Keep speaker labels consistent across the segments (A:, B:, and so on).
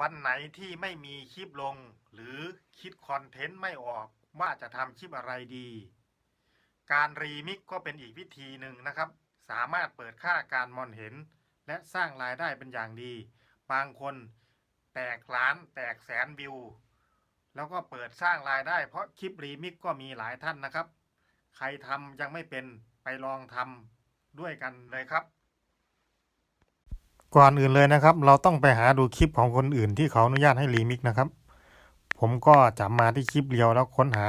A: วันไหนที่ไม่มีคลิปลง หรือคิดคอนเทนต์ไม่ออกว่าจะทำคลิปอะไรดี การรีมิกก็เป็นอีกวิธีหนึ่งนะครับ สามารถเปิดค่าการมองเห็น และสร้างรายได้เป็นอย่างดี บางคนแตกล้านแตกแสนวิว แล้วก็เปิดสร้างรายได้เพราะคลิปรีมิกก็มีหลายท่านนะครับ ใครทำยังไม่เป็นไปลองทำด้วยกันเลยครับ ก่อนอื่นเลยนะครับ เราต้องไปหาดูคลิปของคนอื่นที่เขาอนุญาตให้รีมิกนะครับ ผมก็จะมาที่คลิปเดียวแล้วค้นหา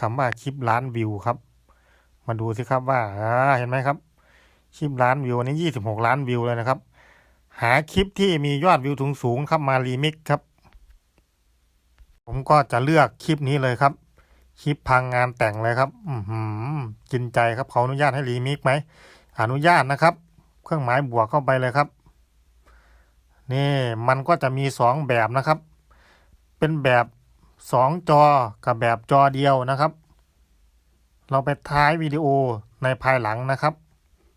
A: คำว่าคลิปล้านวิวครับ มาดูสิครับว่าเห็นไหมครับ คลิปล้านวิวอันนี้ยี่สิบหกล้านวิวเลยนะครับ หาคลิปที่มียอดวิวสูงสูงครับมารีมิกครับ ผมก็จะเลือกคลิปนี้เลยครับ คลิปพังงานแต่งเลยครับ อือหือกินใจครับเขาอนุญาตให้รีมิกไหมอนุญาตนะครับ เครื่องหมายบวกเข้าไปเลยครับ นี่มันก็จะมีสองแบบนะครับ เป็นแบบสองจอกับแบบจอเดียวนะครับ เราไปท้ายวิดีโอในภายหลังนะครับ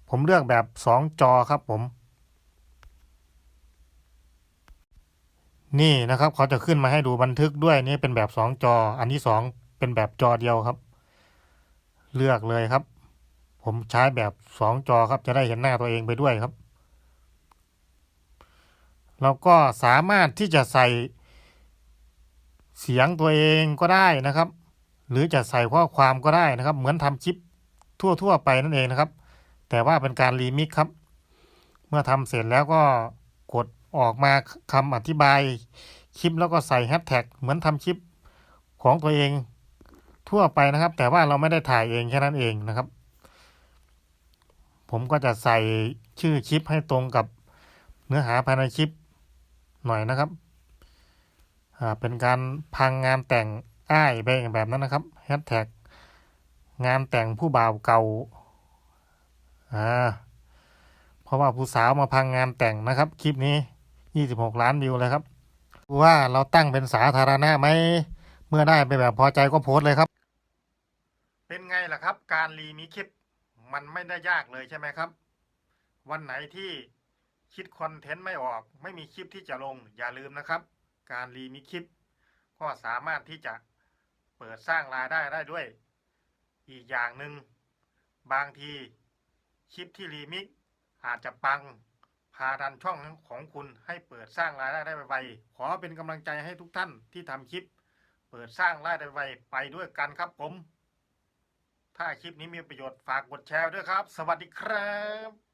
A: ผมเลือกแบบสองจอครับผม นี่นะครับเขาจะขึ้นมาให้ดูบันทึกด้วยนี่เป็นแบบสองจอ อันที่สองเป็นแบบจอเดียวครับ เลือกเลยครับ ผมใช้แบบสองจอครับจะได้เห็นหน้าตัวเองไปด้วยครับ เราก็สามารถที่จะใส่เสียงตัวเองก็ได้นะครับ หรือจะใส่ข้อความก็ได้นะครับ เหมือนทำคลิปทั่วๆไปนั่นเองนะครับ แต่ว่าเป็นการรีมิกครับ เมื่อทำเสร็จแล้วก็กดออกมาคำอธิบายคลิปแล้วก็ใส่แฮชแท็กเหมือนทำคลิปของตัวเองทั่วไปนะครับ แต่ว่าเราไม่ได้ถ่ายเองแค่นั้นเองนะครับ ผมก็จะใส่ชื่อคลิปให้ตรงกับเนื้อหาภายในคลิป หน่อยนะครับอ่าเป็นการพังงานแต่งอ้ายไปแบบนั้นนะครับแฮชแท็กงานแต่งผู้บ่าวเก่าอ่าเพราะว่าผู้สาวมาพังงานแต่งนะครับ คลิปนี้ 26 ล้านวิวเลยครับว่าเราตั้งเป็นสาธารณะไหมเมื่อได้ไปแบบพอใจก็โพสต์เลยครับ เป็นไงล่ะครับ การรีมีคลิปมันไม่ได้ยากเลยใช่ไหมครับ วันไหนที่ คิดคอนเทนต์ไม่ออก ไม่มีคลิปที่จะลงอย่าลืมนะครับ การรีมีคลิป ก็สามารถที่จะเปิดสร้างรายได้ได้ด้วย อีกอย่างหนึ่งบางทีคลิปที่รีมิกอาจจะปังพาดันช่องของคุณให้เปิดสร้างรายได้ได้ไวๆขอเป็นกำลังใจให้ทุกท่านที่ทำคลิป เปิดสร้างรายได้ไวไปด้วยกันครับผม ถ้าคลิปนี้มีประโยชน์ฝากกดแชร์ด้วยครับ สวัสดีครับ